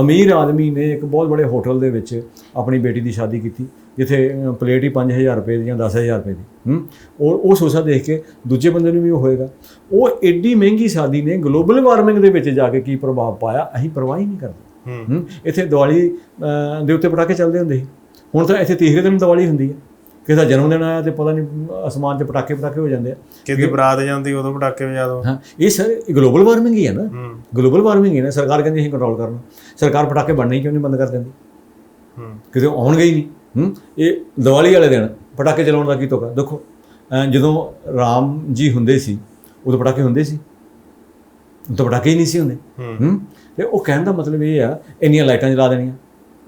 ਅਮੀਰ ਆਦਮੀ ਨੇ ਇੱਕ ਬਹੁਤ ਬੜੇ ਹੋਟਲ ਦੇ ਵਿੱਚ ਆਪਣੀ ਬੇਟੀ ਦੀ ਸ਼ਾਦੀ ਕੀਤੀ ਜਿੱਥੇ ਪਲੇਟ ਹੀ 5000 ਰੁਪਏ ਦੀ ਜਾਂ 10000 ਰੁਪਏ ਦੀ ਹੂੰ? ਉਹ ਉਹ ਸੋਚਾ ਦੇਖ ਕੇ ਦੂਜੇ ਬੰਦੇ ਨੂੰ ਵੀ ਉਹ ਹੋਏਗਾ। ਉਹ ਐਡੀ ਮਹਿੰਗੀ ਸ਼ਾਦੀ ਨੇ ਗਲੋਬਲ ਵਾਰਮਿੰਗ ਦੇ ਵਿੱਚ ਜਾ ਕੇ ਕੀ ਪ੍ਰਭਾਵ ਪਾਇਆ ਅਸੀਂ ਪਰਵਾਹ ਹੀ ਨਹੀਂ ਕਰਦੇ। ਹੂੰ। ਇੱਥੇ ਦੀਵਾਲੀ ਦੇ ਉੱਤੇ ਪਟਾਕੇ ਚੱਲਦੇ ਹੁੰਦੇ ਸੀ। ਹੁਣ ਤਾਂ ਇੱਥੇ ਤੀਸਰੇ ਦਿਨ ਦੀਵਾਲੀ ਹੁੰਦੀ ਹੈ। ਕਿਸੇ ਦਾ ਜਨਮ ਦਿਨ ਆਇਆ ਤੇ ਪਤਾ ਨਹੀਂ ਅਸਮਾਨ 'ਚ ਪਟਾਕੇ ਪਟਾਕੇ ਹੋ ਜਾਂਦੇ ਆ। ਕਿਤੇ ਬਰਾਤ ਜਾਂਦੀ ਉਦੋਂ ਪਟਾਕੇ ਵਜਾ ਦੋ। ਹਾਂ ਇਹ ਸਰ ਗਲੋਬਲ ਵਾਰਮਿੰਗ ਹੀ ਹੈ ਨਾ। ਗਲੋਬਲ ਵਾਰਮਿੰਗ ਹੀ ਹੈ ਨਾ ਸਰਕਾਰ ਕਹਿੰਦੀ ਅਸੀਂ ਕੰਟਰੋਲ ਕਰਨਾ। ਸਰਕਾਰ ਪਟਾਕੇ ਬਣਨੇ ਕਿਉਂ ਨਹੀਂ ਬੰਦ ਕਰ ਦਿੰਦੀ? ਹੂੰ। ਕਿਤੇ ਆਉਣਗੇ ਹੀ ਨਹੀਂ। ਹੂੰ ਇਹ ਦੀਵਾਲੀ ਵਾਲੇ ਦਿਨ ਪਟਾਕੇ ਚਲਾਉਣ ਦਾ ਕੀ ਤੋਕਾ ਦੇਖੋ ਜਦੋਂ ਰਾਮ ਜੀ ਹੁੰਦੇ ਸੀ ਉਦੋਂ ਪਟਾਕੇ ਹੁੰਦੇ ਸੀ। ਉਦੋਂ ਪਟਾਕੇ ਹੀ ਨਹੀਂ ਸੀ ਹੁੰਦੇ। ਹੂੰ। ਤੇ ਉਹ ਕਹਿਣ ਦਾ ਮਤਲਬ ਇਹ ਆ ਇੰਨੀਆਂ ਲਾਈਟਾਂ ਜਲਾ ਦੇਣੀਆਂ।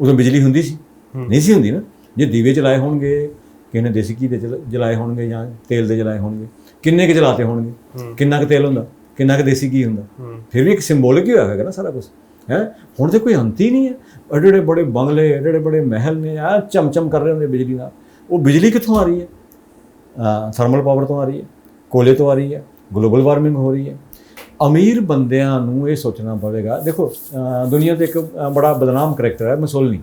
ਉਦੋਂ ਬਿਜਲੀ ਹੁੰਦੀ ਸੀ। ਨਹੀਂ ਸੀ ਹੁੰਦੀ ਨਾ। ਜੇ ਦੀਵੇ ਚਲਾਏ ਹੋਣਗੇ ਕਿਸੇ ਨੇ ਦੇਸੀ ਘੀ ਦੇ ਜਲ- ਜਲਾਏ ਹੋਣਗੇ ਜਾਂ ਤੇਲ ਦੇ ਜਲਾਏ ਹੋਣਗੇ? ਕਿੰਨੇ ਕੁ ਜਲਾਤੇ ਹੋਣਗੇ? ਕਿੰਨਾ ਕੁ ਤੇਲ ਹੁੰਦਾ? ਕਿੰਨਾ ਕੁ ਦੇਸੀ ਘੀ ਹੁੰਦਾ? ਫਿਰ ਵੀ ਇੱਕ ਸਿੰਬੋਲਿਕ ਹੀ ਹੋਇਆ ਹੋਵੇਗਾ ਨਾ ਸਾਰਾ ਕੁਝ ਹੈ? ਹੁਣ ਤੇ ਕੋਈ ਅੰਤ ਹੀ ਨਹੀਂ ਹੈ। ਐਡੇ ਐਡੇ ਬੜੇ ਬੰਗਲੇ ਐਡੇ ਐਡੇ ਬੜੇ ਮਹਿਲ ਨੇ ਆ ਚਮਚਮ ਕਰ ਰਹੇ ਹੁੰਦੇ ਬਿਜਲੀ ਨਾਲ। ਉਹ ਬਿਜਲੀ ਕਿੱਥੋਂ ਆ ਰਹੀ ਹੈ? ਥਰਮਲ ਪਾਵਰ ਤੋਂ ਆ ਰਹੀ ਹੈ। ਕੋਲੇ ਤੋਂ ਆ ਰਹੀ ਹੈ। ਗਲੋਬਲ ਵਾਰਮਿੰਗ ਹੋ ਰਹੀ ਹੈ। ਅਮੀਰ ਬੰਦਿਆਂ ਨੂੰ ਇਹ ਸੋਚਣਾ ਪਵੇਗਾ। ਦੇਖੋ ਦੁਨੀਆ ਤੇ ਇੱਕ ਬੜਾ ਬਦਨਾਮ ਕਰੈਕਟਰ ਹੈ ਮੁਸੋਲਨੀ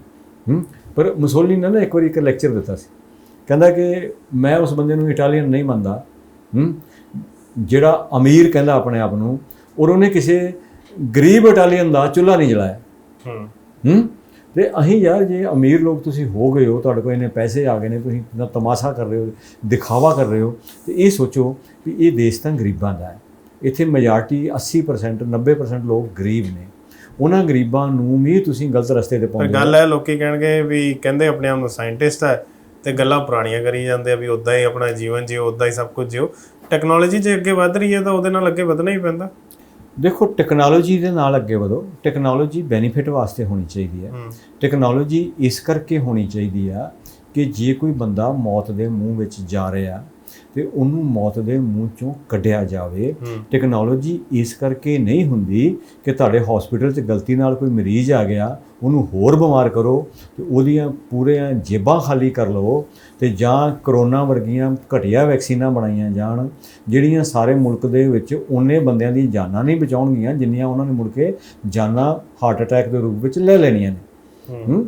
ਹੂੰ? ਪਰ ਮੁਸੋਲਨੀ ਨੇ ਨਾ ਇੱਕ ਵਾਰੀ ਇੱਕ ਲੈਕਚਰ ਦਿੱਤਾ ਸੀ। ਕਹਿੰਦਾ ਕਿ ਮੈਂ ਉਸ ਬੰਦੇ ਨੂੰ ਇਟਾਲੀਅਨ ਨਹੀਂ ਮੰਨਦਾ ਹੂੰ? ਜਿਹੜਾ ਅਮੀਰ ਕਹਿੰਦਾ ਆਪਣੇ ਆਪ ਨੂੰ ਔਰ ਉਹਨੇ ਕਿਸੇ ਗਰੀਬ ਇਟਾਲੀਅਨ ਦਾ ਚੁੱਲ੍ਹਾ ਨਹੀਂ ਜਲਾਇਆ। ਹੂੰ। ਹੂੰ? ਤੇ ਅਹੀਂ ਯਾਰ ਜੇ ਅਮੀਰ ਲੋਕ ਤੁਸੀਂ ਹੋ ਗਏ ਹੋ ਤੁਹਾਡੇ ਕੋਲ ਇੰਨੇ ਪੈਸੇ ਆ ਗਏ ਨੇ ਤੁਸੀਂ ਨਾ ਤਮਾਸ਼ਾ ਕਰ ਰਹੇ ਹੋ ਦਿਖਾਵਾ ਕਰ ਰਹੇ ਹੋ ਤੇ ਇਹ ਸੋਚੋ ਵੀ ਇਹ ਦੇਸ਼ ਤਾਂ ਗਰੀਬਾਂ ਦਾ ਹੈ। ਇੱਥੇ ਮੈਜੋਰਟੀ 80% 90% ਲੋਕ ਗਰੀਬ ਨੇ। ਉਹਨਾਂ ਗਰੀਬਾਂ ਨੂੰ ਵੀ ਤੁਸੀਂ ਗਲਤ ਰਸਤੇ ਤੇ ਪਾਉਂਦੇ ਹੋ। ਗੱਲ ਹੈ ਲੋਕੀ ਕਹਿਣਗੇ ਵੀ ਕਹਿੰਦੇ ਆਪਣੇ ਆਪ ਨੂੰ ਸਾਇੰਟਿਸਟ ਹੈ। ਤੇ ਗੱਲਾਂ ਪੁਰਾਣੀਆਂ ਕਰੀ ਜਾਂਦੇ ਆ ਵੀ ਉਦਾਂ ਹੀ ਆਪਣਾ ਜੀਵਨ ਜਿਓ ਉਦਾਂ ਹੀ ਸਭ ਕੁਝ ਜਿਓ। ਟੈਕਨੋਲੋਜੀ ਜੇ ਅੱਗੇ ਵੱਧ ਰਹੀ ਹੈ ਤਾਂ ਉਹਦੇ ਨਾਲ ਅੱਗੇ ਵਧਣਾ ਹੀ ਪੈਂਦਾ। ਦੇਖੋ ਟੈਕਨੋਲੋਜੀ ਦੇ ਨਾਲ ਅੱਗੇ ਵਧੋ। ਟੈਕਨੋਲੋਜੀ ਬੈਨੀਫਿਟ ਵਾਸਤੇ ਹੋਣੀ ਚਾਹੀਦੀ ਹੈ। ਹੂੰ। ਟੈਕਨੋਲੋਜੀ ਇਸ ਕਰਕੇ ਹੋਣੀ ਚਾਹੀਦੀ ਆ ਕਿ ਜੇ ਕੋਈ ਬੰਦਾ ਮੌਤ ਦੇ ਮੂੰਹ ਵਿੱਚ ਜਾ ਰਿਹਾ ਤੇ ਉਹਨੂੰ ਮੌਤ ਦੇ ਮੂੰਹ ਚੋਂ ਕੱਢਿਆ ਜਾਵੇ। ਟੈਕਨੋਲੋਜੀ ਇਸ ਕਰਕੇ ਨਹੀਂ ਹੁੰਦੀ ਕਿ ਤੁਹਾਡੇ ਹਸਪੀਟਲ 'ਚ ਗਲਤੀ ਨਾਲ ਕੋਈ ਮਰੀਜ਼ ਆ ਗਿਆ ਉਹਨੂੰ ਹੋਰ ਬਿਮਾਰ ਕਰੋ ਤੇ ਉਹਦੀਆਂ ਪੂਰੀਆਂ ਜੇਬਾਂ ਖਾਲੀ ਕਰ ਲਵੋ ਤੇ ਜਾਂ ਕਰੋਨਾ ਵਰਗੀਆਂ ਘਟੀਆ ਵੈਕਸੀਨਾਂ ਬਣਾਈਆਂ ਜਾਣ ਜਿਹੜੀਆਂ ਸਾਰੇ ਮੁਲਕ ਦੇ ਵਿੱਚ ਉਹਨੇ ਬੰਦਿਆਂ ਦੀ ਜਾਨਾਂ ਨਹੀਂ ਬਚਾਉਣਗੀਆਂ ਜਿੰਨੀਆਂ ਉਹਨਾਂ ਨੇ ਮੁੜ ਕੇ ਜਾਨਾਂ ਹਾਰਟ ਅਟੈਕ ਦੇ ਰੂਪ ਵਿੱਚ ਲੈ ਲੈਣੀਆਂ ਨੇ।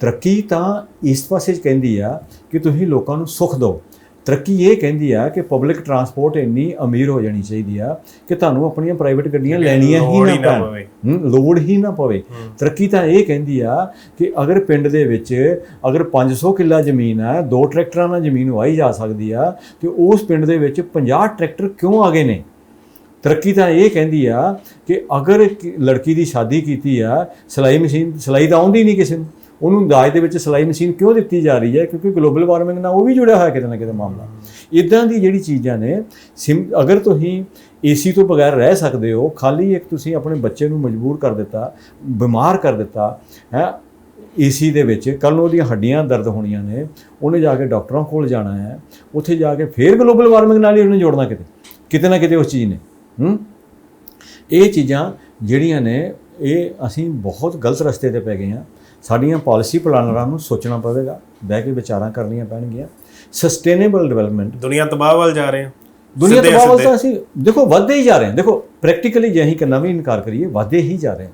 ਤਰੱਕੀ ਤਾਂ ਇਸ ਪਾਸੇ ਕਹਿੰਦੀ ਆ ਕਿ ਤੁਸੀਂ ਲੋਕਾਂ ਨੂੰ ਸੁੱਖ ਦਿਓ। ਤਰੱਕੀ ਇਹ ਕਹਿੰਦੀ ਆ ਕਿ ਪਬਲਿਕ ਟਰਾਂਸਪੋਰਟ ਇੰਨੀ ਅਮੀਰ ਹੋ ਜਾਣੀ ਚਾਹੀਦੀ ਆ ਕਿ ਤੁਹਾਨੂੰ ਆਪਣੀਆਂ ਪ੍ਰਾਈਵੇਟ ਗੱਡੀਆਂ ਲੈਣੀਆਂ ਹੀ ਨਾ ਪੈਣ ਪਵੇ। ਲੋੜ ਹੀ ਨਾ ਪਵੇ। ਤਰੱਕੀ ਤਾਂ ਇਹ ਕਹਿੰਦੀ ਆ ਕਿ ਅਗਰ ਪਿੰਡ ਦੇ ਵਿੱਚ ਅਗਰ 500 ਕਿੱਲਾ ਜ਼ਮੀਨ ਹੈ ਦੋ ਟਰੈਕਟਰਾਂ ਨਾਲ ਜ਼ਮੀਨ ਵਾਹੀ ਜਾ ਸਕਦੀ ਆ ਤੇ ਉਸ ਪਿੰਡ ਦੇ ਵਿੱਚ 50 ਟਰੈਕਟਰ ਕਿਉਂ ਆ ਗਏ ਨੇ ਤਰੱਕੀ ਤਾਂ ਇਹ ਕਹਿੰਦੀ ਆ ਕਿ ਅਗਰ ਲੜਕੀ ਦੀ ਸ਼ਾਦੀ ਕੀਤੀ ਆ ਸਿਲਾਈ ਮਸ਼ੀਨ ਸਿਲਾਈ ਤਾਂ ਆਉਂਦੀ ਨਹੀਂ ਕਿਸੇ ਨੂੰ ਉਹਨੂੰ ਦਾਜ ਦੇ ਵਿੱਚ ਸਿਲਾਈ ਮਸ਼ੀਨ ਕਿਉਂ ਦਿੱਤੀ ਜਾ ਰਹੀ ਹੈ? ਕਿਉਂਕਿ ਗਲੋਬਲ ਵਾਰਮਿੰਗ ਨਾਲ ਉਹ ਵੀ ਜੁੜਿਆ ਹੋਇਆ ਕਿਤੇ ਨਾ ਕਿਤੇ ਮਾਮਲਾ। ਇਦਾਂ ਦੀ ਜਿਹੜੀ ਚੀਜ਼ਾਂ ਨੇ, ਸਿਮ ਅਗਰ ਤੁਸੀਂ ਏਸੀ ਤੋਂ ਬਗੈਰ ਰਹਿ ਸਕਦੇ ਹੋ, ਖਾਲੀ ਇੱਕ ਤੁਸੀਂ ਆਪਣੇ ਬੱਚੇ ਨੂੰ ਮਜਬੂਰ ਕਰ ਦਿੱਤਾ, ਬਿਮਾਰ ਕਰ ਦਿੱਤਾ, ਹੈ ਏਸੀ ਦੇ ਵਿੱਚ ਕੱਲ ਨੂੰ ਉਹਦੀਆਂ ਹੱਡੀਆਂ ਦਰਦ ਹੋਣੀਆਂ ਨੇ, ਉਹਨੇ ਜਾ ਕੇ ਡਾਕਟਰਾਂ ਕੋਲ ਜਾਣਾ ਹੈ, ਉੱਥੇ ਜਾ ਕੇ ਫੇਰ ਗਲੋਬਲ ਵਾਰਮਿੰਗ ਨਾਲ ਹੀ ਉਹਨੂੰ ਜੋੜਨਾ ਕਿਤੇ ਕਿਤੇ ਨਾ ਕਿਤੇ ਉਸ ਚੀਜ਼ ਨੇ, ਹੂੰ? ਇਹ ਚੀਜ਼ਾਂ ਜਿਹੜੀਆਂ ਨੇ, ਇਹ ਅਸੀਂ ਬਹੁਤ ਗਲਤ ਰਸਤੇ ਤੇ ਪੈ ਗਏ ਹਾਂ। ਸਾਡੀਆਂ ਪਾਲਿਸੀ ਪਲਾਨਰਾਂ ਨੂੰ ਸੋਚਣਾ ਪਵੇਗਾ ਬਹਿ ਕੇ ਵਿਚਾਰਾਂ ਕਰਨੀਆਂ ਪੈਣਗੀਆਂ। ਸਸਟੇਨੇਬਲ ਡਿਵੈਲਪਮੈਂਟ ਦੁਨੀਆ ਤਬਾਹ ਵੱਲ ਜਾ ਰਹੇ ਆ ਦੁਨੀਆ ਤਬਾਹ ਵੱਲ। ਤਾਂ ਅਸੀਂ ਦੇਖੋ ਵੱਧਦੇ ਹੀ ਜਾ ਰਹੇ ਹਾਂ। ਦੇਖੋ ਪ੍ਰੈਕਟੀਕਲੀ ਜੇ ਅਸੀਂ ਕਿੰਨਾ ਵੀ ਇਨਕਾਰ ਕਰੀਏ ਵੱਧਦੇ ਹੀ ਜਾ ਰਹੇ ਹਾਂ।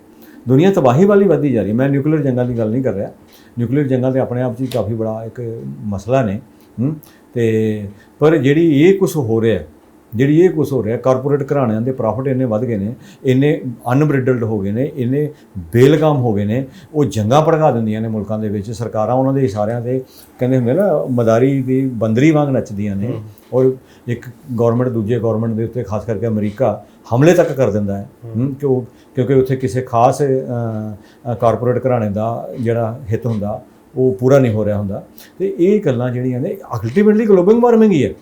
ਦੁਨੀਆ ਤਬਾਹੀ ਵਾਲੀ ਵੱਧਦੀ ਜਾ ਰਹੀ ਹੈ। ਮੈਂ ਨਿਊਕਲੀਅਰ ਜੰਗਾਂ ਦੀ ਗੱਲ ਨਹੀਂ ਕਰ ਰਿਹਾ। ਨਿਊਕਲੀਅਰ ਜੰਗਾਂ ਤੇ ਆਪਣੇ ਆਪ 'ਚ ਹੀ ਕਾਫੀ ਬੜਾ ਇੱਕ ਮਸਲਾ ਨੇ। ਹੂੰ? ਤੇ ਪਰ ਜਿਹੜੀ ਇਹ ਕੁਝ ਹੋ ਰਿਹਾ ਜਿਹੜੀ ਇਹ ਕੁਝ ਹੋ ਰਿਹਾ ਕਾਰਪੋਰੇਟ ਘਰਾਣਿਆਂ ਦੇ ਪ੍ਰੋਫਿਟ ਇੰਨੇ ਵੱਧ ਗਏ ਨੇ ਇੰਨੇ ਅਨਬ੍ਰਿਡਲਡ ਹੋ ਗਏ ਨੇ ਇੰਨੇ ਬੇਲਗਾਮ ਹੋ ਗਏ ਨੇ ਉਹ ਜੰਗਾਂ ਭੜਕਾ ਦਿੰਦੀਆਂ ਨੇ ਮੁਲਕਾਂ ਦੇ ਵਿੱਚ ਸਰਕਾਰਾਂ ਉਹਨਾਂ ਦੇ ਇਸ਼ਾਰਿਆਂ ਤੇ ਕਹਿੰਦੇ ਹੁੰਦੇ ਨਾ ਮਦਾਰੀ ਦੀ ਬੰਦਰੀ ਵਾਂਗ ਨੱਚਦੀਆਂ ਨੇ ਔਰ ਇੱਕ ਗਵਰਨਮੈਂਟ ਦੂਜੇ ਗਵਰਨਮੈਂਟ ਦੇ ਉੱਤੇ ਖਾਸ ਕਰਕੇ ਅਮਰੀਕਾ ਹਮਲੇ ਤੱਕ ਕਰ ਦਿੰਦਾ ਹੈ। ਹੂੰ, ਕਿਉਂ ਕਿਉਂਕਿ ਉੱਥੇ ਕਿਸੇ ਖਾਸ ਕਾਰਪੋਰੇਟ ਘਰਾਣੇ ਦਾ ਜਿਹੜਾ ਹਿੱਤ ਹੁੰਦਾ ਉਹ ਪੂਰਾ ਨਹੀਂ ਹੋ ਰਿਹਾ ਹੁੰਦਾ। ਤੇ ਇਹ ਗੱਲਾਂ ਜਿਹੜੀਆਂ ਨੇ ਅਲਟੀਮੇਟਲੀ ਗਲੋਬਲ ਵਾਰਮਿੰਗ ਹੀ ਹੈ।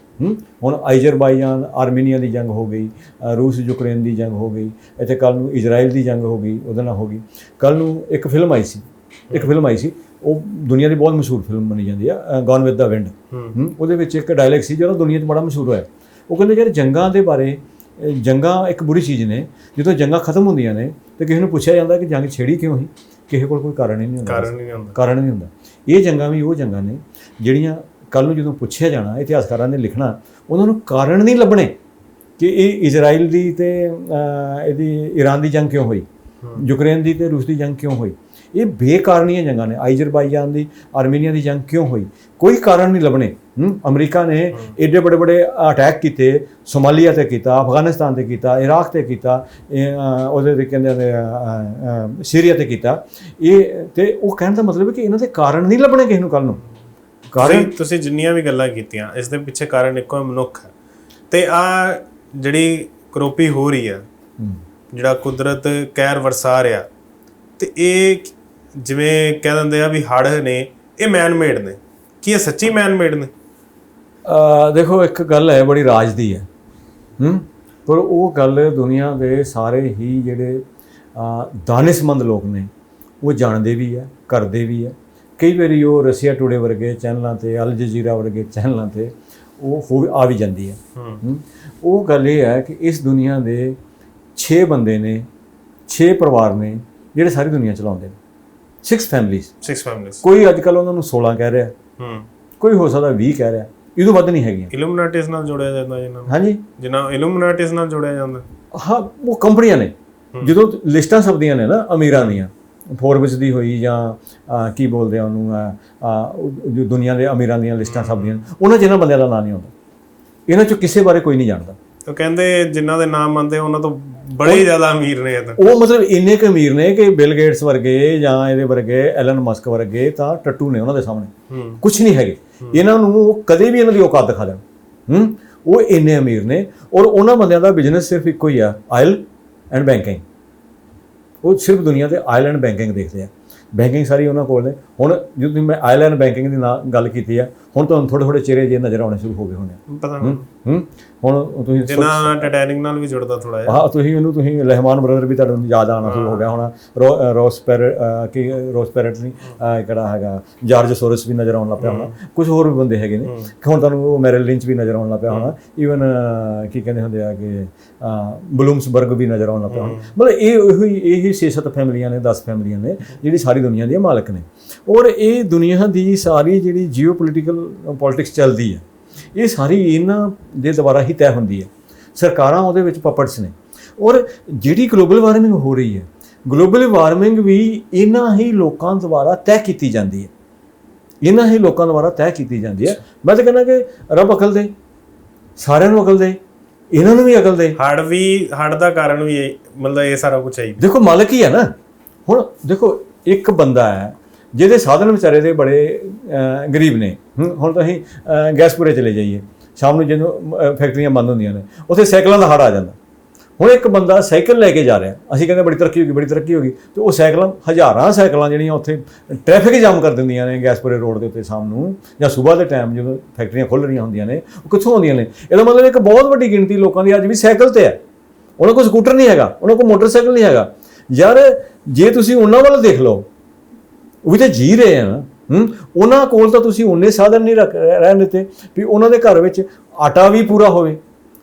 ਹੁਣ ਆਇਜ਼ਰਬਾਈਜਾਨ ਆਰਮੀਨੀਆ ਦੀ ਜੰਗ ਹੋ ਗਈ ਰੂਸ ਯੂਕਰੇਨ ਦੀ ਜੰਗ ਹੋ ਗਈ ਇੱਥੇ ਕੱਲ ਨੂੰ ਇਜ਼ਰਾਈਲ ਦੀ ਜੰਗ ਹੋ ਗਈ ਉਹਦੇ ਨਾਲ ਹੋ ਗਈ। ਕੱਲ ਨੂੰ ਇੱਕ ਫਿਲਮ ਆਈ ਸੀ ਇੱਕ ਫਿਲਮ ਆਈ ਸੀ ਉਹ ਦੁਨੀਆ ਦੀ ਬਹੁਤ ਮਸ਼ਹੂਰ ਫਿਲਮ ਮੰਨੀ ਜਾਂਦੀ ਆ ਗੋਨ ਵਿਦ ਦਾ ਵਿੰਡ ਉਹਦੇ ਵਿੱਚ ਇੱਕ ਡਾਇਲੌਗ ਸੀ ਜਿਹੜਾ ਦੁਨੀਆ 'ਚ ਬੜਾ ਮਸ਼ਹੂਰ ਹੋਇਆ। ਉਹ ਕਹਿੰਦੇ ਯਾਰ ਜੰਗਾਂ ਦੇ ਬਾਰੇ ਜੰਗਾਂ ਇੱਕ ਬੁਰੀ ਚੀਜ਼ ਨੇ ਜਦੋਂ ਜੰਗਾਂ ਖਤਮ ਹੁੰਦੀਆਂ ਨੇ ਤੇ ਕਿਸੇ ਨੂੰ ਪੁੱਛਿਆ ਜਾਂਦਾ ਕਿ ਜੰਗ ਛੇੜੀ ਕਿਉਂ ਸੀ ਕਿਸੇ ਕੋਲ ਕੋਈ ਕਾਰਨ ਹੀ ਨਹੀਂ ਹੁੰਦਾ। ਕਾਰਨ ਨਹੀਂ ਹੁੰਦਾ। ਕਾਰਨ ਨਹੀਂ ਹੁੰਦਾ। ਇਹ ਜੰਗਾਂ ਵੀ ਉਹ ਜੰਗਾਂ ਨੇ ਜਿਹੜੀਆਂ ਕੱਲ ਨੂੰ ਜਦੋਂ ਪੁੱਛਿਆ ਜਾਣਾ ਇਤਿਹਾਸਕਾਰਾਂ ਨੇ ਲਿਖਣਾ ਉਹਨਾਂ ਨੂੰ ਕਾਰਨ ਨਹੀਂ ਲੱਭਣੇ ਕਿ ਇਹ ਇਜ਼ਰਾਈਲ ਦੀ ਤੇ ਇਹਦੀ ਈਰਾਨ ਦੀ ਜੰਗ ਕਿਉਂ ਹੋਈ ਯੂਕਰੇਨ ਦੀ ਤੇ ਰੂਸ ਦੀ ਜੰਗ ਕਿਉਂ ਹੋਈ। ਇਹ ਬੇਕਾਰਨੀਆਂ ਜੰਗਾਂ ਨੇ ਆਇਜ਼ਰਬਾਈਜਾਨ ਦੀ ਆਰਮੀਨੀਆ ਦੀ ਜੰਗ ਕਿਉਂ ਹੋਈ? ਕੋਈ ਕਾਰਨ ਨਹੀਂ ਲੱਭਣੇ। ਅਮਰੀਕਾ ਨੇ ਏਡੇ ਬੜੇ ਬੜੇ ਅਟੈਕ ਕੀਤੇ ਸੋਮਾਲੀਆ ਤੇ ਕੀਤਾ ਅਫਗਾਨਿਸਤਾਨ ਤੇ ਕੀਤਾ ਇਰਾਕ ਤੇ ਕੀਤਾ ਉਹਦੇ ਤੇ ਕਹਿੰਦੇ ਨੇ ਸੀਰੀਆ ਤੇ ਕੀਤਾ। ਇਹ ਤੇ ਉਹ ਕਹਿਣ ਦਾ ਮਤਲਬ ਹੈ ਕਿ ਇਹਨਾਂ ਦੇ ਕਾਰਨ ਨਹੀਂ ਲੱਭਣੇ ਕਿਸੇ ਨੂੰ ਕੱਲ ਨੂੰ। ਕਾਰਨ ਤੁਸੀਂ ਜਿੰਨੀਆਂ ਵੀ ਗੱਲਾਂ ਕੀਤੀਆਂ ਇਸ ਦੇ ਪਿੱਛੇ ਕਾਰਨ ਇੱਕੋ ਹੈ ਮਨੁੱਖ ਹੈ। ਤੇ ਆ ਜਿਹੜੀ ਕਰੋਪੀ ਹੋ ਰਹੀ ਹੂੰ। ਜਿਹੜਾ ਕੁਦਰਤ ਕਹਿਰ ਵਰਸਾ ਰਿਹਾ ਤੇ ਇਹ ਜਿਵੇਂ ਕਹਿ ਦਿੰਦੇ ਆ ਵੀ ਹੜ੍ਹ ਨੇ ਇਹ ਮੈਨ ਮੇਡ ਨੇ। ਕੀ ਇਹ ਸੱਚੀ ਮੈਨ ਮੇਡ ਨੇ? ਅ, ਦੇਖੋ ਇੱਕ ਗੱਲ ਹੈ ਬੜੀ ਰਾਜ ਦੀ ਹੈ। ਹੂੰ? ਪਰ ਉਹ ਗੱਲ ਦੁਨੀਆ ਦੇ ਸਾਰੇ ਹੀ ਜਿਹੜੇ ਦਾਨਿਸ਼ਮੰਦ ਲੋਕ ਨੇ ਉਹ ਜਾਣਦੇ ਵੀ ਹੈ ਕਰਦੇ ਵੀ ਹੈ। ਕਈ ਵਾਰੀ ਉਹ ਰਸ਼ੀਆ ਟੂਡੇ ਵਰਗੇ ਚੈਨਲਾਂ ਤੇ ਅਲ ਜਜ਼ੀਰਾ ਵਰਗੇ ਚੈਨਲਾਂ ਤੇ ਉਹ ਹੋ ਆ ਵੀ ਜਾਂਦੀ ਹੂੰ। ਉਹ ਗੱਲ ਇਹ ਹੈ ਕਿ ਇਸ ਦੁਨੀਆ ਦੇ 6 ਬੰਦੇ ਨੇ 6 ਪਰਿਵਾਰ ਨੇ ਜਿਹੜੇ ਸਾਰੀ ਦੁਨੀਆ ਚਲਾਉਂਦੇ ਨੇ। 6 ਫੈਮਲੀਜ਼ ਸਿਕਸ ਫੈਮਿਲੀਜ਼ ਕੋਈ ਅੱਜ ਕੱਲ ਉਹਨਾਂ ਨੂੰ 16 ਕਹਿ ਰਿਹਾ। ਹੂੰ। ਕੋਈ ਹੋ ਸਕਦਾ 20 ਕਹਿ ਰਿਹਾ। ਇਹ ਤੋਂ ਵੱਧ ਨਹੀਂ ਹੈਗੀਆਂ। ਇਲੂਮੀਨਾਟਿਸ ਨਾਲ ਜੋੜਿਆ ਜਾਂਦਾ ਜਿਹਨਾਂ ਨੂੰ। ਹਾਂਜੀ। ਜਿਹਨਾਂ ਇਲੂਮੀਨਾਟਿਸ ਨਾਲ ਜੋੜਿਆ ਜਾਂਦਾ। ਹਾਂ ਉਹ ਕੰਪਨੀਆਂ ਨੇ। ਜਦੋਂ ਲਿਸਟਾਂ ਸਬਦੀਆਂ ਨੇ ਨਾ ਅਮੀਰਾਂ ਦੀਆਂ। ਫੋਰਬਸ ਦੀ ਹੋਈ ਜਾਂ ਕੀ ਬੋਲਦੇ ਆ ਉਹਨੂੰ ਜੋ ਦੁਨੀਆ ਦੇ ਅਮੀਰਾਂ ਦੀਆਂ ਲਿਸਟਾਂ ਸਬਦੀਆਂ ਉਹਨਾਂ ਜਿਹਨਾਂ ਬੰਦਿਆਂ ਦਾ ਨਾਂ ਨਹੀਂ ਆਉਂਦਾ। ਇਹਨਾਂ ਚੋਂ ਕਿਸੇ ਬਾਰੇ ਕੋਈ ਨਹੀਂ ਜਾਣਦਾ। ਤਾਂ ਕਹਿੰਦੇ ਜਿਨ੍ਹਾਂ ਦੇ ਨਾਮ ਆਉਂਦੇ ਉਹਨਾਂ ਤੋਂ ਬੜੇ ਜ਼ਿਆਦਾ ਅਮੀਰ ਨੇ ਇਹ ਤਾਂ। ਉਹ ਮਤਲਬ ਇੰਨੇ ਕੁ ਅਮੀਰ ਨੇ ਕਿ ਬਿਲ ਗੇਟਸ ਵਰਗੇ ਜਾਂ ਇਹਦੇ ਵਰਗੇ ਐਲਨ ਮਸਕ ਵਰਗੇ ਤਾਂ ਟੱਟੂ ਨੇ ਉਹਨਾਂ ਦੇ ਸਾਹਮਣੇ। ਕੁਝ ਨਹੀਂ ਹੈਗੇ। ਇਹਨਾਂ ਨੂੰ ਉਹ ਕਦੇ ਵੀ ਇਹਨਾਂ ਦੀ ਔਕਾਤ ਦਿਖਾ ਦੇਣ। ਹੂੰ? ਉਹ ਇੰਨੇ ਅਮੀਰ ਨੇ ਔਰ ਉਹਨਾਂ ਬੰਦਿਆਂ ਦਾ ਬਿਜ਼ਨਸ ਸਿਰਫ ਇੱਕੋ ਹੀ ਆ ਆਇਲ ਐਂਡ ਬੈਂਕਿੰਗ ਉਹ ਸਿਰਫ ਦੁਨੀਆ ਤੇ ਆਇਲ ਐਂਡ ਬੈਂਕਿੰਗ ਦੇਖਦੇ ਆ। ਬੈਂਕਿੰਗ ਸਾਰੀ ਉਹਨਾਂ ਕੋਲ ਨੇ। ਹੁਣ ਜਦੋਂ ਮੈਂ ਆਇਲ ਐਂਡ ਬੈਂਕਿੰਗ ਦੀ ਗੱਲ ਕੀਤੀ ਆ ਹੁਣ ਤੁਹਾਨੂੰ ਥੋੜੇ ਥੋੜੇ ਚਿਹਰੇ ਜੇ ਨਜ਼ਰ ਆਉਣੇ ਸ਼ੁਰੂ ਹੋ ਗਏ ਹੋਣੇ। ਪਤਾ ਹੂੰ ਹੂੰ ਹੁਣ ਤੁਸੀਂ ਜਿਨ੍ਹਾਂ ਟੈਟੈਨਿਕ ਨਾਲ ਵੀ ਜੁੜਦਾ ਥੋੜਾ ਜਿਹਾ। ਹਾਂ ਤੁਸੀਂ ਇਹਨੂੰ ਤੁਸੀਂ ਲਹਿਮਾਨ ਬ੍ਰਦਰ ਵੀ ਤੁਹਾਨੂੰ ਯਾਦ ਆਉਣਾ ਸ਼ੁਰੂ ਹੋ ਗਿਆ ਹੋਣਾ। ਰੋ- ਰੋਸਪੈਰ ਅਹ, ਕੀ ਰੋਸਪੈਰਟ ਨਹੀਂ ਕਿਹੜਾ ਹੈਗਾ? ਜਾਰਜ ਸੋਰਸ ਵੀ ਨਜ਼ਰ ਆਉਣ ਲੱਗ ਪਿਆ ਹੋਣਾ। ਕੁਝ ਹੋਰ ਵੀ ਬੰਦੇ ਹੈਗੇ ਨੇ। ਕਿ ਹੁਣ ਤੁਹਾਨੂੰ ਉਹ ਮੈਰਲ ਲਿੰਚ ਵੀ ਨਜ਼ਰ ਆਉਣ ਲੱਗ ਪਿਆ ਹੋਣਾ। ਈਵਨ ਕੀ ਕਹਿੰਦੇ ਹੁੰਦੇ ਆ ਕਿ ਬਲੂਮਸਬਰਗ ਵੀ ਨਜ਼ਰ ਆਉਣ ਲੱਗ ਪਿਆ ਹੋਣਾ। ਮਤਲਬ ਇਹ ਉਹੀ ਇਹੀ 6-7 ਫੈਮਲੀਆਂ ਨੇ 10 ਫੈਮਲੀਆਂ ਨੇ ਜਿਹੜੀ ਸਾਰੀ ਦੁਨੀਆ ਦੀਆਂ ਮਾਲਕ ਨੇ। ਔਰ ਇਹ ਦੁਨੀਆ ਦੀ ਸਾਰੀ ਜਿਹੜੀ ਜੀਓਪੋਲਿਟੀਕਲ ਪੋਲਿਟਿਕਸ ਚੱਲਦੀ ਹੈ। ਇਹ ਸਾਰੀ ਇਹਨਾਂ ਦੇ ਦੁਆਰਾ ਹੀ ਤੈਅ ਹੁੰਦੀ ਹੈ। ਸਰਕਾਰਾਂ ਉਹਦੇ ਵਿੱਚ ਪਪਟਸ ਨੇ। ਔਰ ਜਿਹੜੀ ਗਲੋਬਲ ਵਾਰਮਿੰਗ ਹੋ ਰਹੀ ਹੈ ਗਲੋਬਲ ਵਾਰਮਿੰਗ ਵੀ ਇਹਨਾਂ ਹੀ ਲੋਕਾਂ ਦੁਆਰਾ ਤੈਅ ਕੀਤੀ ਜਾਂਦੀ ਹੈ। ਇਹਨਾਂ ਹੀ ਲੋਕਾਂ ਦੁਆਰਾ ਤੈਅ ਕੀਤੀ ਜਾਂਦੀ ਹੈ। ਮੈਂ ਤਾਂ ਕਹਿੰਦਾ ਕਿ ਰੱਬ ਅਕਲ ਦੇ ਸਾਰਿਆਂ ਨੂੰ ਅਕਲ ਦੇ ਇਹਨਾਂ ਨੂੰ ਵੀ ਅਕਲ ਦੇ। ਹੜ ਵੀ ਹੜ ਦਾ ਕਾਰਨ ਵੀ ਇਹ ਮਤਲਬ ਇਹ ਸਾਰਾ ਕੁਝ ਹੈ ਹੀ। ਦੇਖੋ ਮਾਲਕ ਹੀ ਹੈ ਨਾ। ਹੁਣ ਦੇਖੋ ਇੱਕ ਬੰਦਾ ਹੈ ਜਿਹਦੇ ਸਾਧਨ ਵਿਚਾਰੇ ਦੇ ਬੜੇ ਗਰੀਬ ਨੇ। ਹੁਣ ਤੁਸੀਂ ਗੈਸਪੁਰੇ ਚਲੇ ਜਾਈਏ। ਸ਼ਾਮ ਨੂੰ ਜਦੋਂ ਫੈਕਟਰੀਆਂ ਬੰਦ ਹੁੰਦੀਆਂ ਨੇ, ਉੱਥੇ ਸਾਈਕਲਾਂ ਦਾ ਹੜ ਆ ਜਾਂਦਾ। ਹੁਣ ਇੱਕ ਬੰਦਾ ਸਾਈਕਲ ਲੈ ਕੇ ਜਾ ਰਿਹਾ। ਅਸੀਂ ਕਹਿੰਦੇ ਬੜੀ ਤਰੱਕੀ ਹੋ ਗਈ, ਬੜੀ ਤਰੱਕੀ ਹੋ ਗਈ। ਤੇ ਉਹ ਸਾਈਕਲਾਂ, ਹਜ਼ਾਰਾਂ ਸਾਈਕਲਾਂ ਜਿਹੜੀਆਂ ਉੱਥੇ ਟ੍ਰੈਫਿਕ ਜਾਮ ਕਰ ਦਿੰਦੀਆਂ ਨੇ ਗੈਸਪੁਰੇ ਰੋਡ ਦੇ ਉੱਤੇ ਸ਼ਾਮ ਨੂੰ, ਜਾਂ ਸਵੇਰ ਦੇ ਟਾਈਮ ਜਦੋਂ ਫੈਕਟਰੀਆਂ ਖੁੱਲ ਰਹੀਆਂ ਹੁੰਦੀਆਂ ਨੇ, ਉਹ ਕਿੱਥੋਂ ਆਉਂਦੀਆਂ ਨੇ? ਇਹਦਾ ਮਤਲਬ ਇੱਕ ਬਹੁਤ ਵੱਡੀ ਗਿਣਤੀ ਲੋਕਾਂ ਦੀ ਅੱਜ ਵੀ ਸਾਈਕਲ ਤੇ ਹੈ। ਉਹਨਾਂ ਕੋਲ ਸਕੂਟਰ ਨਹੀਂ ਹੈਗਾ, ਉਹਨਾਂ ਕੋਲ ਮੋਟਰਸਾਈਕਲ ਨਹੀਂ ਹੈਗਾ। ਯਾਰ, ਜੇ ਤੁਸੀਂ ਉਹਨਾਂ ਵੱਲ ਦੇਖ ਲਓ ਉਹ ਵੀ ਤਾਂ ਜੀ ਰਹੇ ਆ ਨਾ ਹੂੰ? ਉਹਨਾਂ ਕੋਲ ਤਾਂ ਤੁਸੀਂ ਉਹਨੇ ਸਾਧਨ ਨਹੀਂ ਰੱਖ ਰਹਿਣ ਦਿੱਤੇ ਵੀ ਉਹਨਾਂ ਦੇ ਘਰ ਵਿੱਚ ਆਟਾ ਵੀ ਪੂਰਾ ਹੋਵੇ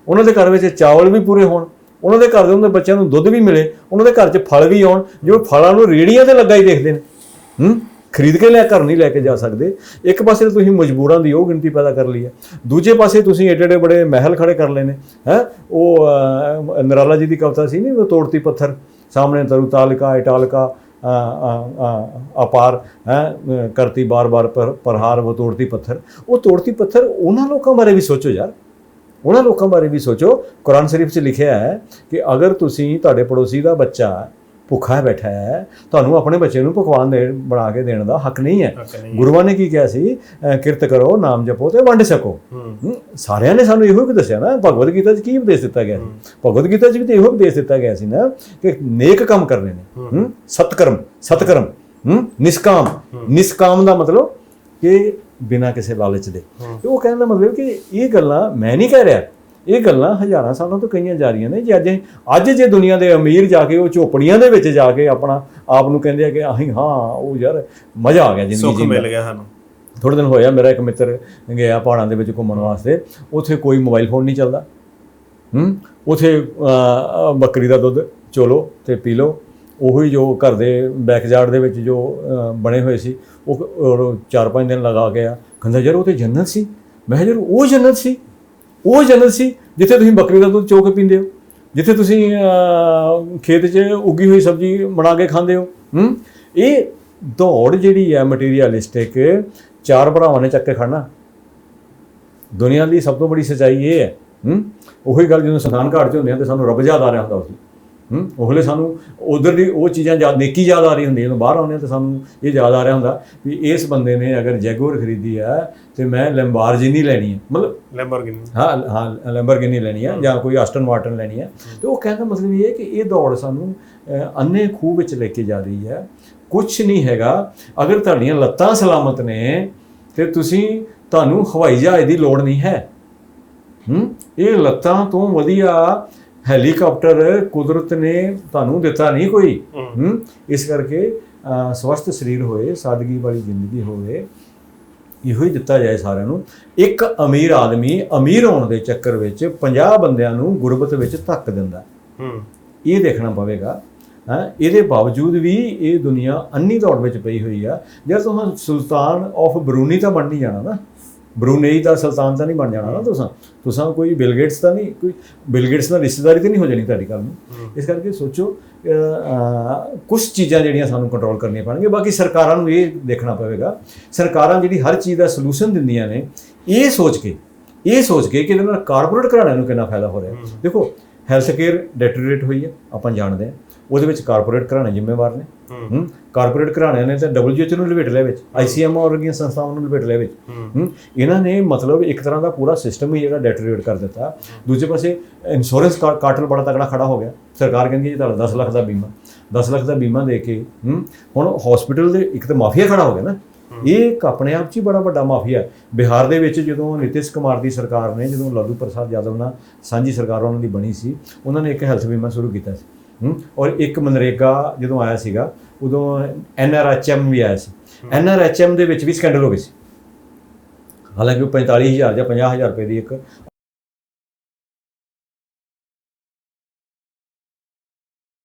ਉਹਨਾਂ ਦੇ ਘਰ ਵਿੱਚ ਚਾਵਲ ਵੀ ਪੂਰੇ ਹੋਣ ਉਹਨਾਂ ਦੇ ਘਰ ਦੇ ਉਹਨਾਂ ਦੇ ਬੱਚਿਆਂ ਨੂੰ ਦੁੱਧ ਵੀ ਮਿਲੇ ਉਹਨਾਂ ਦੇ ਘਰ 'ਚ ਫਲ ਵੀ ਆਉਣ ਜੋ ਫਲਾਂ ਨੂੰ ਰੇੜੀਆਂ ਤੇ ਲੱਗਾ ਹੀ ਦੇਖਦੇ ਨੇ ਹੂੰ? ਖਰੀਦ ਕੇ ਲੈ ਘਰ ਨਹੀਂ ਲੈ ਕੇ ਜਾ ਸਕਦੇ। ਇੱਕ ਪਾਸੇ ਤਾਂ ਤੁਸੀਂ ਮਜਬੂਰਾਂ ਦੀ ਉਹ ਗਿਣਤੀ ਪੈਦਾ ਕਰ ਲਈ ਹੈ ਦੂਜੇ ਪਾਸੇ ਤੁਸੀਂ ਏਡੇ ਏਡੇ ਬੜੇ ਮਹਿਲ ਖੜੇ ਕਰ ਲਏ ਨੇ ਹੈ? ਉਹ ਅਹ, ਨਰਾਲਾ ਜੀ ਦੀ ਕਵਿਤਾ ਸੀ ਨਹੀਂ ਉਹ ਤੋੜਤੀ ਪੱਥਰ ਸਾਹਮਣੇ ਤਰੂ ਤਾਲਕਾ ਇਟਾਲਕਾ ਅਪਾਰ, ਹੈ ਕਰਤੀ ਬਾਰ-ਬਾਰ ਪਰ, ਪ੍ਰਹਾਰ ਉਹ ਤੋੜਤੀ ਪੱਥਰ। ਉਹ ਤੋੜਤੀ ਪੱਥਰ ਉਹਨਾਂ ਲੋਕਾਂ ਬਾਰੇ ਵੀ ਸੋਚੋ ਯਾਰ। ਉਹਨਾਂ ਲੋਕਾਂ ਬਾਰੇ ਵੀ ਸੋਚੋ। ਕੁਰਾਨ ਸ਼ਰੀਫ 'ਚ ਲਿਖਿਆ ਹੈ ਕਿ ਅਗਰ ਤੁਸੀਂ ਤੁਹਾਡੇ ਪੜੋਸੀ ਦਾ ਬੱਚਾ ਭੁੱਖਾ ਬੈਠਾ ਹੈ ਤੁਹਾਨੂੰ ਆਪਣੇ ਬੱਚੇ ਨੂੰ ਪਕਵਾਨ ਦੇ ਬਣਾ ਕੇ ਦੇਣ ਦਾ ਹੱਕ ਨਹੀਂ ਹੈ। ਗੁਰੂਆਂ ਨੇ ਕੀ ਕਿਹਾ ਸੀ? ਕਿਰਤ ਕਰੋ ਨਾਮ ਜਪੋ ਤੇ ਵੰਡ ਸਕੋ। ਸਾਰਿਆਂ ਨੇ ਸਾਨੂੰ ਇਹੋ ਹੀ ਦੱਸਿਆ ਨਾ ਭਗਵਦ ਗੀਤਾ 'ਚ ਕੀ ਉਪਦੇਸ਼ ਦਿੱਤਾ ਗਿਆ ਸੀ? ਭਗਵਦ ਗੀਤਾ 'ਚ ਵੀ ਤੇ ਇਹੋ ਉਪਦੇਸ਼ ਦਿੱਤਾ ਗਿਆ ਸੀ ਨਾ ਕਿ ਨੇਕ ਕੰਮ ਕਰਨੇ ਨੇ। ਸਤਕਰਮ ਸਤਕਰਮ ਨਿਸ਼ਕਾਮ। ਨਿਸ਼ਕਾਮ ਦਾ ਮਤਲਬ ਕਿ ਬਿਨਾਂ ਕਿਸੇ ਲਾਲਚ ਦੇ। ਉਹ ਕਹਿਣ ਦਾ ਮਤਲਬ ਕਿ ਇਹ ਗੱਲਾਂ ਮੈਂ ਨਹੀਂ ਕਹਿ ਰਿਹਾ। ਇਹ ਗੱਲਾਂ ਹਜ਼ਾਰਾਂ ਸਾਲਾਂ ਤੋਂ ਕਈਆਂ ਜਾ ਰਹੀਆਂ ਨੇ ਜੇ ਅੱਜ ਅੱਜ ਜੇ ਦੁਨੀਆ ਦੇ ਅਮੀਰ ਜਾ ਕੇ ਉਹ ਝੋਪੜੀਆਂ ਦੇ ਵਿੱਚ ਜਾ ਕੇ ਆਪਣਾ ਆਪ ਨੂੰ ਕਹਿੰਦੇ ਆ ਕਿ ਅਸੀਂ ਹਾਂ ਉਹ ਯਾਰ ਮਜ਼ਾ ਆ ਗਿਆ ਜ਼ਿੰਦਗੀ ਸੁੱਖ ਮਿਲ ਗਿਆ ਸਾਨੂੰ। ਥੋੜੇ ਦਿਨ ਹੋਇਆ ਮੇਰਾ ਇੱਕ ਮਿੱਤਰ ਗਿਆ ਪਹਾੜਾਂ ਦੇ ਵਿੱਚ ਘੁੰਮਣ ਵਾਸਤੇ। ਉੱਥੇ ਕੋਈ ਮੋਬਾਈਲ ਫੋਨ ਨਹੀਂ ਚੱਲਦਾ। ਹੂੰ? ਉੱਥੇ ਬੱਕਰੀ ਦਾ ਦੁੱਧ ਚੋਲੋ ਤੇ ਪੀ ਲਓ। ਉਹੀ ਜੋ ਘਰ ਦੇ ਬੈਕਯਾਰਡ ਦੇ ਵਿੱਚ ਜੋ ਬਣੇ ਹੋਏ ਸੀ ਉਹ ਚਾਰ ਪੰਜ ਦਿਨ ਲਗਾ ਕੇ ਆ। ਕਹਿੰਦਾ ਯਾਰ ਉਹ ਤੇ ਜੰਨਤ ਸੀ। ਮੈਂ ਯਾਰ ਉਹ ਜੰਨਤ ਸੀ? ਉਹ ਜੰਨਤ ਸੀ ਜਿੱਥੇ ਤੁਸੀਂ ਬੱਕਰੀ ਦਾ ਦੁੱਧ ਚੋ ਕੇ ਪੀਂਦੇ ਹੋ, ਜਿੱਥੇ ਤੁਸੀਂ ਖੇਤ 'ਚ ਉੱਗੀ ਹੋਈ ਸਬਜ਼ੀ ਬਣਾ ਕੇ ਖਾਂਦੇ ਹੋ, ਹੂੰ? ਇਹ ਦੌੜ ਜਿਹੜੀ ਹੈ ਮਟੀਰੀਅਲਿਸਟਿਕ ਚਾਰ ਭਰਾਵਾਂ ਨੇ ਚੱਕ ਕੇ ਖੜਨਾ ਦੁਨੀਆ ਦੀ ਸਭ ਤੋਂ ਬੜੀ ਸਚਾਈ ਇਹ ਹੈ, ਹੂੰ? ਉਹੀ ਗੱਲ ਜਦੋਂ ਸੰਤਾਨ ਘਾਟ 'ਚ ਹੁੰਦੇ ਆ ਤੇ ਸਾਨੂੰ ਰੱਬ ਯਾਦ ਆ ਰਿਹਾ ਹੁੰਦਾ ਉਸ ਹੂੰ? ਉਹਲੇ ਸਾਨੂੰ ਉਧਰ ਦੀ ਉਹ ਚੀਜ਼ਾਂ ਯਾਦ ਨੇਕੀ ਯਾਦ ਆ ਰਹੀ ਹੁੰਦੀ ਹੈ ਜਦੋਂ ਬਾਹਰ ਆਉਂਦੇ ਆ ਤਾਂ ਸਾਨੂੰ ਇਹ ਯਾਦ ਆ ਰਿਹਾ ਹੁੰਦਾ ਵੀ ਇਸ ਬੰਦੇ ਨੇ ਅਗਰ ਜੈਗੁਆਰ ਖਰੀਦੀ ਹੈ ਤੇ ਮੈਂ ਲੈਂਬਾਰਜਿਨੀ ਲੈਣੀ ਹੈ। ਮਤਲਬ ਲੈਂਬਰਗਿਨੀ। ਹਾਂ ਹਾਂ ਲੈਂਬਰਗਿਨੀ ਲੈਣੀ ਹੈ ਜਾਂ ਕੋਈ ਆਸਟਨ ਮਾਰਟਨ ਲੈਣੀ ਹੈ। ਤੇ ਉਹ ਕਹਿਣ ਦਾ ਮਤਲਬ ਇਹ ਹੈ ਕਿ ਇਹ ਦੌੜ ਸਾਨੂੰ ਅੰਨੇ ਖੂਹ ਵਿੱਚ ਲੈ ਕੇ ਜਾ ਰਹੀ ਹੈ। ਕੁਝ ਨਹੀਂ ਹੈਗਾ। ਅਗਰ ਤੁਹਾਡੀਆਂ ਲੱਤਾਂ ਸਲਾਮਤ ਨੇ ਤੇ ਤੁਸੀਂ ਤੁਹਾਨੂੰ ਹਵਾਈ ਜਹਾਜ਼ ਦੀ ਲੋੜ ਨਹੀਂ ਹੈ। ਹੂੰ? ਇਹ ਲੱਤਾਂ ਤੋਂ ਵਧੀਆ ਹੈਲੀਕਾਪਟਰ ਕੁਦਰਤ ਨੇ ਤੁਹਾਨੂੰ ਦਿੱਤਾ ਨਹੀਂ ਕੋਈ। ਇਸ ਕਰਕੇ ਸਵਸਥ ਸਰੀਰ ਹੋਏ ਸਾਦਗੀ ਵਾਲੀ ਜ਼ਿੰਦਗੀ ਹੋਵੇ ਇਹੋ ਹੀ ਦਿੱਤਾ ਜਾਏ ਸਾਰਿਆਂ ਨੂੰ। ਇੱਕ ਅਮੀਰ ਆਦਮੀ ਅਮੀਰ ਹੋਣ ਦੇ ਚੱਕਰ ਵਿੱਚ 50 ਬੰਦਿਆਂ ਨੂੰ ਗੁਰਬਤ ਵਿੱਚ ਧੱਕ ਦਿੰਦਾ। ਹੂੰ। ਇਹ ਦੇਖਣਾ ਪਵੇਗਾ। ਹਾਂ? ਇਹਦੇ ਬਾਵਜੂਦ ਵੀ ਇਹ ਦੁਨੀਆ ਅੰਨੀ ਦੌੜ ਵਿੱਚ ਪਈ ਹੋਈ ਆ। ਜੇ ਤੁਸੀਂ ਸੁਲਤਾਨ ਆਫ ਬਰੂਨੀ ਤਾਂ ਬਣ ਨਹੀਂ ਜਾਣਾ ਨਾ। ਬਰੂਨੇਈ ਦਾ ਸੁਲਤਾਨ ਤਾਂ ਨਹੀਂ ਬਣ ਜਾਣਾ ਨਾ ਤੁਸੀਂ। ਤੁਸੀਂ ਕੋਈ ਬਿਲ ਗੇਟਸ ਤਾਂ ਨਹੀਂ ਕੋਈ ਬਿਲ ਗੇਟਸ ਨਾਲ ਰਿਸ਼ਤੇਦਾਰੀ ਤਾਂ ਨਹੀਂ ਹੋ ਜਾਣੀ ਤੁਹਾਡੀ ਕੱਲ ਨੂੰ। ਇਸ ਕਰਕੇ ਸੋਚੋ ਕੁਝ ਚੀਜ਼ਾਂ ਜਿਹੜੀਆਂ ਸਾਨੂੰ ਕੰਟਰੋਲ ਕਰਨੀਆਂ ਪੈਣਗੀਆਂ ਬਾਕੀ ਸਰਕਾਰਾਂ ਨੂੰ ਇਹ ਦੇਖਣਾ ਪਵੇਗਾ। ਸਰਕਾਰਾਂ ਜਿਹੜੀ ਹਰ ਚੀਜ਼ ਦਾ ਸੋਲੂਸ਼ਨ ਦਿੰਦੀਆਂ ਨੇ ਇਹ ਸੋਚ ਕੇ ਇਹ ਸੋਚ ਕੇ ਕਿ ਇਹਦੇ ਨਾਲ ਕਾਰਪੋਰੇਟ ਘਰਾਣਿਆਂ ਨੂੰ ਕਿੰਨਾ ਫਾਇਦਾ ਹੋ ਰਿਹਾ। ਦੇਖੋ ਹੈਲਥ ਕੇਅਰ ਡੈਟਰੀਏਟ ਹੋਈ ਹੈ ਆਪਾਂ ਜਾਣਦੇ ਹਾਂ। ਉਹਦੇ ਵਿੱਚ ਕਾਰਪੋਰੇਟ ਘਰਾਣੇ ਜ਼ਿੰਮੇਵਾਰ ਨੇ। ਹੂੰ। ਕਾਰਪੋਰੇਟ ਘਰਾਣਿਆਂ ਨੇ ਤਾਂ ਡਬਲਯੂਐਚ ਨੂੰ ਲਪੇਟ ਲਿਆ ਵਿੱਚ ਆਈਸੀਐਮ ਵਰਗੀਆਂ ਸੰਸਥਾਵਾਂ ਨੂੰ ਲਪੇਟ ਲਿਆ ਵਿੱਚ। ਹੂੰ। ਇਹਨਾਂ ਨੇ ਮਤਲਬ ਇੱਕ ਤਰ੍ਹਾਂ ਦਾ ਪੂਰਾ ਸਿਸਟਮ ਹੀ ਜਿਹੜਾ ਡੈਟਰੀਏਟ ਕਰ ਦਿੱਤਾ। ਦੂਜੇ ਪਾਸੇ ਇੰਸ਼ੋਰੈਂਸ ਕਾਰਟਲ ਬੜਾ ਤਕੜਾ ਖੜਾ ਹੋ ਗਿਆ। ਸਰਕਾਰ ਕਹਿੰਦੀ ਹੈ ਜੀ ਤੁਹਾਡਾ 10 ਲੱਖ ਦਾ ਬੀਮਾ। 10 ਲੱਖ ਦਾ ਬੀਮਾ ਦੇ ਕੇ ਹੂੰ ਹੁਣ ਹਸਪੀਟਲ ਦੇ ਇੱਕ ਤਾਂ ਮਾਫੀਆ ਖੜਾ ਹੋ ਗਿਆ ਨਾ। ਇਹ ਇੱਕ ਆਪਣੇ ਆਪ 'ਚ ਹੀ ਬੜਾ ਵੱਡਾ ਮਾਫੀਆ ਬਿਹਾਰ ਦੇ ਵਿੱਚ ਜਦੋਂ ਨਿਤਿਸ਼ ਕੁਮਾਰ ਦੀ ਸਰਕਾਰ ਨੇ ਜਦੋਂ ਲਾਲੂ ਪ੍ਰਸਾਦ ਯਾਦਵ ਨਾਲ ਸਾਂਝੀ ਸਰਕਾਰ ਉਹਨਾਂ ਦੀ ਬਣੀ ਸੀ ਉਹਨਾਂ ਨੇ ਇੱਕ ਹੈਲਥ ਬੀਮਾ ਸ਼ੁਰੂ ਕੀਤਾ ਸੀ। ਔਰ ਇੱਕ ਮਨਰੇਗਾ ਜਦੋਂ ਆਇਆ ਸੀਗਾ ਉਦੋਂ ਐਨਆਰਐਚਐਮ ਵੀ ਆਇਆ ਸੀ। ਐਨਆਰਐਚਐਮ ਦੇ ਵਿੱਚ ਵੀ ਸਕੈਂਡਲ ਹੋ ਗਈ ਸੀ। ਹਾਲਾਂਕਿ ਉਹ 45000 ਜਾਂ 50000 ਰੁਪਏ ਦੀ ਇੱਕ